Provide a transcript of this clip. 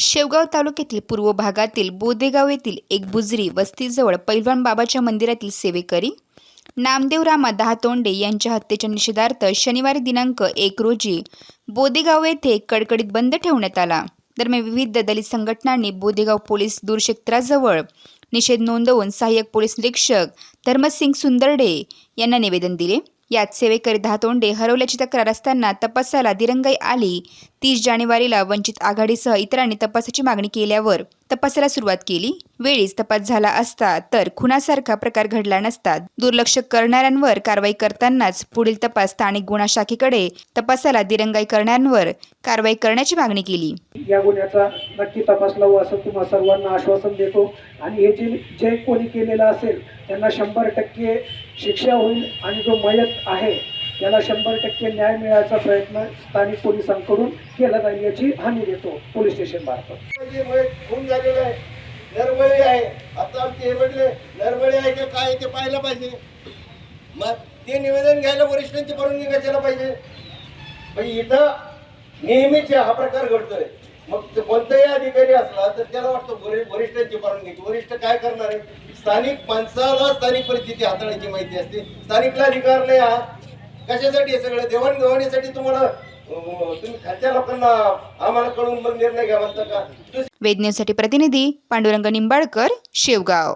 शेवगाव तालुक्यातील पूर्व भागातील बोदेगाव येथील एक बुजरी वस्तीजवळ पैलवान बाबाच्या मंदिरातील सेवेकरी नामदेव रामा दहातोंडे यांच्या हत्येच्या निषेधार्थ शनिवारी दिनांक एक रोजी बोदेगाव येथे कडकडीत बंद ठेवण्यात आला. दरम्यान विविध दलित संघटनांनी बोदेगाव पोलीस दूरक्षेत्राजवळ निषेध नोंदवून सहाय्यक पोलीस निरीक्षक धर्मसिंग सुंदरडे यांना निवेदन दिले. यात सेवेकरी दहातोंडे हरवल्याची तक्रार असताना तपासाला दिरंगाई आली. तीस जानेवारीला वंचित आघाडीसह इतरांनी तपासाची मागणी केल्यावर तपासाला सुरुवात केली. वेळीच तपास झाला असता तर खुनासारखा प्रकार घडला नसता. दुर्लक्ष करणाऱ्यांवर कारवाई करतानाच पुढील तपास स्थानिक गुन्हा शाखेकडे तपासाला दिरंगाई करणाऱ्यांवर कारवाई करण्याची मागणी केली. या गुन्ह्याचा नक्की तपास लावू असं तुम्हा सर्वांना आश्वासन देतो. आणि हे जे जे कोणी केलेलं असेल त्यांना शंभर टक्के शिक्षा होईल आणि जो मयत आहे याला शंभर टक्के न्याय मिळायचा प्रयत्न स्थानिक पोलिसांकडून केला जाईल याची हमी देतो पोलीस स्टेशन मार्फत. म्हणजे खून झालेलं आहे. नरबळी आहे. आता आमचे हे म्हटले नरबळी आहे का काय ते पाहायला पाहिजे. मग ते निवेदन घ्यायला वरिष्ठांची परवानगी कशाला पाहिजे? म्हणजे इथं नेहमीच हा प्रकार घडतोय. मग ते कोणताही अधिकारी असला तर त्याला वाटतं वरिष्ठांची परवानगी. वरिष्ठ काय करणार आहे? स्थानिक माणसाला स्थानिक परिस्थिती हाताळायची माहिती असते. स्थानिकला अधिकार नाही हा कशासाठी हे सगळं? देवाणघेवाणीसाठी तुम्हाला तुम्ही खालच्या लोकांना आम्हाला कळून मग निर्णय घ्या म्हणता का? वेदनेसाठी प्रतिनिधी पांडुरंग निंबाळकर शेवगाव.